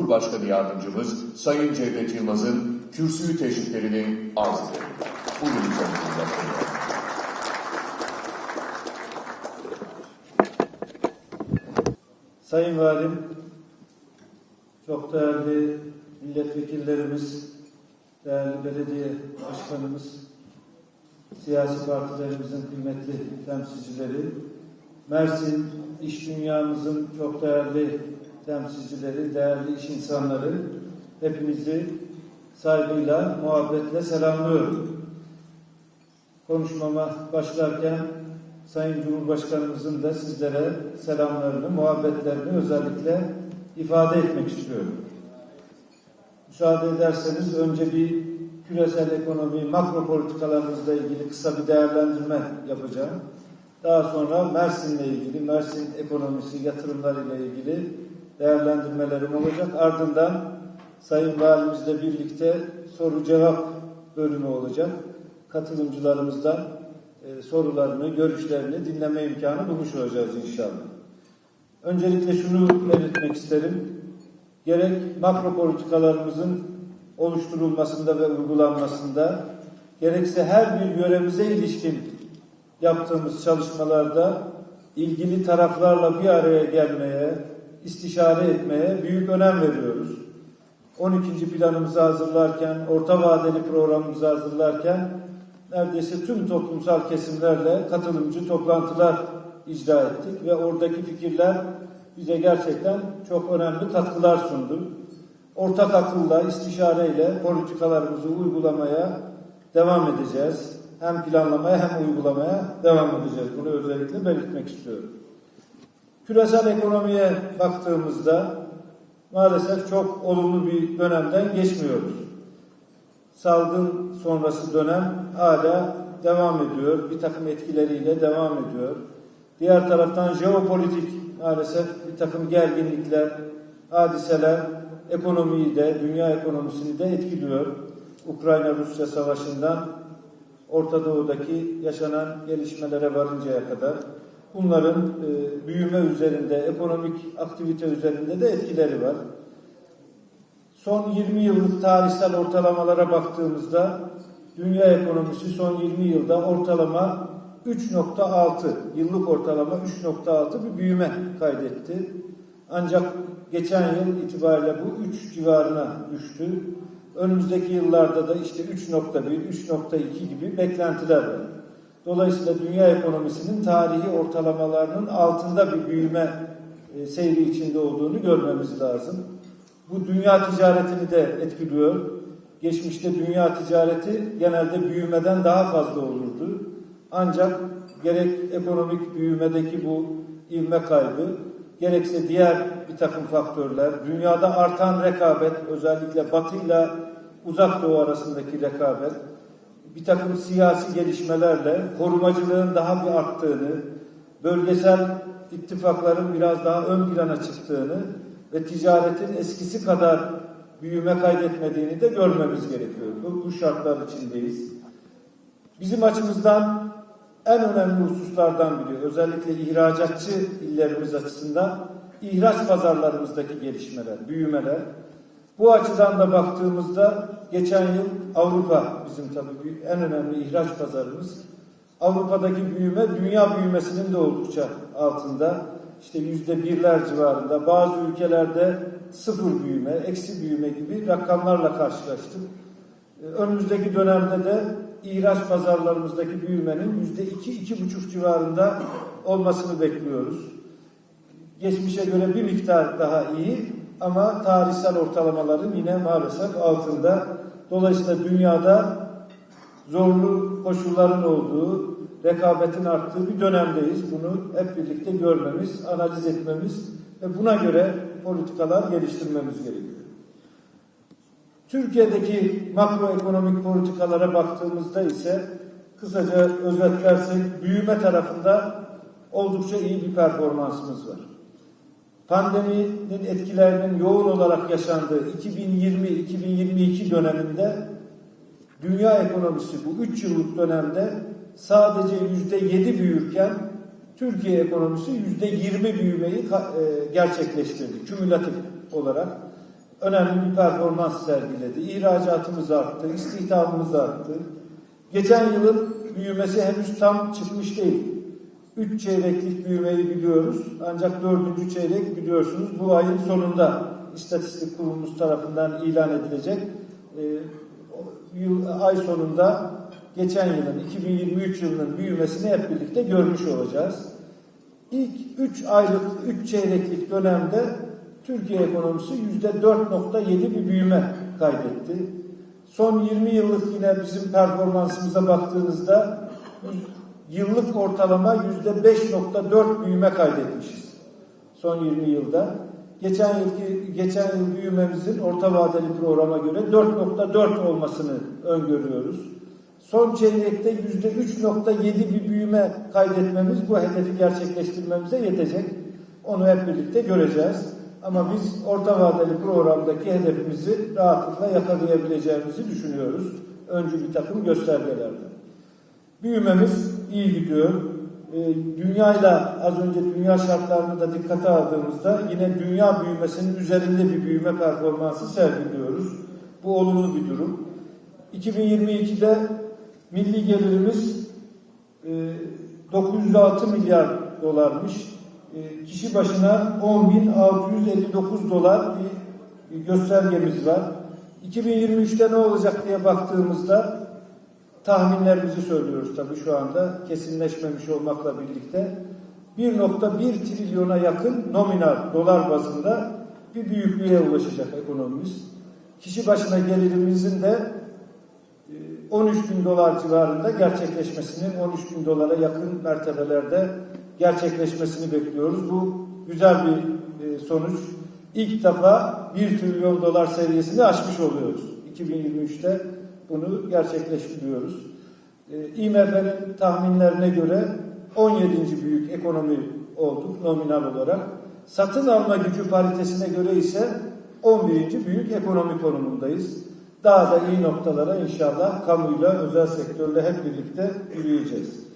Cumhurbaşkanı Yardımcımız Sayın Cevdet Yılmaz'ın kürsüyü teşriflerini arz edelim. Buyurun Sayın Cumhurbaşkanı. Sayın Valim, çok değerli milletvekillerimiz, değerli belediye başkanımız, siyasi partilerimizin kıymetli temsilcileri, Mersin iş dünyamızın çok değerli temsilcileri, değerli iş insanları, hepinizi saygıyla, muhabbetle selamlıyorum. Konuşmama başlarken Sayın Cumhurbaşkanımızın da sizlere selamlarını, muhabbetlerini özellikle ifade etmek istiyorum. Müsaade ederseniz önce bir küresel ekonomi, makro politikalarımızla ilgili kısa bir değerlendirme yapacağım. Daha sonra Mersin'le ilgili, Mersin ekonomisi, yatırımlarıyla ilgili değerlendirmelerim olacak. Ardından Sayın Valimizle birlikte soru cevap bölümü olacak. Katılımcılarımızdan e, sorularını, görüşlerini dinleme imkanı bulmuş olacağız inşallah. Öncelikle şunu belirtmek isterim. Gerek makro politikalarımızın oluşturulmasında ve uygulanmasında, gerekse her bir görevimize ilişkin yaptığımız çalışmalarda ilgili taraflarla bir araya gelmeye, istişare etmeye büyük önem veriyoruz. 12. planımızı hazırlarken, orta vadeli programımızı hazırlarken neredeyse tüm toplumsal kesimlerle katılımcı toplantılar icra ettik ve oradaki fikirler bize gerçekten çok önemli katkılar sundu. Ortak akılla, istişareyle politikalarımızı uygulamaya devam edeceğiz. Hem planlamaya hem uygulamaya devam edeceğiz. Bunu özellikle belirtmek istiyorum. Küresel ekonomiye baktığımızda maalesef çok olumlu bir dönemden geçmiyoruz salgın sonrası dönem hala devam ediyor. Bir takım etkileriyle devam ediyor. Diğer taraftan jeopolitik maalesef bir takım gerginlikler, hadiseler ekonomiyi de, dünya ekonomisini de etkiliyor. Ukrayna-Rusya savaşından Orta Doğu'daki yaşanan gelişmelere varıncaya kadar bunların e, büyüme üzerinde, ekonomik aktivite üzerinde de etkileri var. Son 20 yıllık tarihsel ortalamalara baktığımızda dünya ekonomisi son 20 yılda ortalama 3.6 yıllık ortalama 3.6 bir büyüme kaydetti. Ancak geçen yıl itibariyle bu 3 civarına düştü. Önümüzdeki yıllarda da işte 3.1, 3.2 gibi beklentiler var. Dolayısıyla dünya ekonomisinin tarihi ortalamalarının altında bir büyüme e, seyri içinde olduğunu görmemiz lazım. Bu dünya ticaretini de etkiliyor. Geçmişte dünya ticareti genelde büyümeden daha fazla olurdu. Ancak gerek ekonomik büyümedeki bu ivme kaybı, gerekse diğer bir takım faktörler, dünyada artan rekabet, özellikle Batı ile Uzak Doğu arasındaki rekabet, bir takım siyasi gelişmelerle korumacılığın daha bir arttığını, bölgesel ittifakların biraz daha ön plana çıktığını ve ticaretin eskisi kadar büyüme kaydetmediğini de görmemiz gerekiyor. Bu, bu şartlar içindeyiz. Bizim açımızdan en önemli hususlardan biri, özellikle ihracatçı illerimiz açısından ihraç pazarlarımızdaki gelişmeler, büyümeler. Bu açıdan da baktığımızda geçen yıl Avrupa bizim tabii en önemli ihraç pazarımız. Avrupa'daki büyüme dünya büyümesinin de oldukça altında işte yüzde birler civarında, bazı ülkelerde sıfır büyüme, eksi büyüme gibi rakamlarla karşılaştık. Ee, önümüzdeki dönemde de ihraç pazarlarımızdaki büyümenin yüzde iki, iki buçuk civarında olmasını bekliyoruz. Geçmişe göre bir miktar daha iyi ama tarihsel ortalamaların yine maalesef altında. Dolayısıyla dünyada zorlu koşulların olduğu, rekabetin arttığı bir dönemdeyiz. Bunu hep birlikte görmemiz, analiz etmemiz ve buna göre politikalar geliştirmemiz gerekiyor. Türkiye'deki makroekonomik politikalara baktığımızda ise kısaca özetlersek büyüme tarafında oldukça iyi bir performansımız var. Pandeminin etkilerinin yoğun olarak yaşandığı 2020-2022 döneminde dünya ekonomisi bu üç yıllık dönemde sadece yüzde yedi büyürken Türkiye ekonomisi yüzde yirmi büyümeyi e, gerçekleştirdi kümülatif olarak. önemli bir performans sergiledi. İhracatımız arttı, istihdamımız arttı. Geçen yılın büyümesi henüz tam çıkmış değil. Üç çeyreklik büyümeyi biliyoruz. Ancak dördüncü çeyrek biliyorsunuz bu ayın sonunda istatistik kurumumuz tarafından ilan edilecek. Ee, yıl, ay sonunda geçen yılın 2023 yılının büyümesini hep birlikte görmüş olacağız. İlk 3 aylık, 3 çeyreklik dönemde Türkiye ekonomisi %4.7 bir büyüme kaydetti. Son 20 yıllık yine bizim performansımıza baktığınızda yıllık ortalama %5.4 büyüme kaydetmişiz. Son 20 yılda. Geçen yılki geçen yıl büyümemizin orta vadeli programa göre 4.4 olmasını öngörüyoruz. Son çeyrekte %3.7 bir büyüme kaydetmemiz bu hedefi gerçekleştirmemize yetecek. Onu hep birlikte göreceğiz. Ama biz orta vadeli programdaki hedefimizi rahatlıkla yakalayabileceğimizi düşünüyoruz. Öncü bir takım göstergelerde. Büyümemiz iyi gidiyor. Ee, dünyayla az önce dünya şartlarını da dikkate aldığımızda yine dünya büyümesinin üzerinde bir büyüme performansı sergiliyoruz. Bu olumlu bir durum. 2022'de milli gelirimiz e, 906 milyar dolarmış. E, kişi başına 10.659 dolar bir göstergemiz var. 2023'te ne olacak diye baktığımızda tahminlerimizi söylüyoruz tabii şu anda kesinleşmemiş olmakla birlikte 1.1 trilyona yakın nominal dolar bazında bir büyüklüğe ulaşacak ekonomimiz. Kişi başına gelirimizin de e, 13 bin dolar civarında gerçekleşmesini, 13 bin dolara yakın mertebelerde gerçekleşmesini bekliyoruz. Bu güzel bir e, sonuç. İlk defa 1 trilyon dolar seviyesini aşmış oluyoruz. 2023'te bunu gerçekleştiriyoruz. E, IMF'nin tahminlerine göre 17. büyük ekonomi olduk nominal olarak. Satın alma gücü paritesine göre ise 11. büyük ekonomi konumundayız. Daha da iyi noktalara inşallah kamuyla, özel sektörle hep birlikte yürüyeceğiz.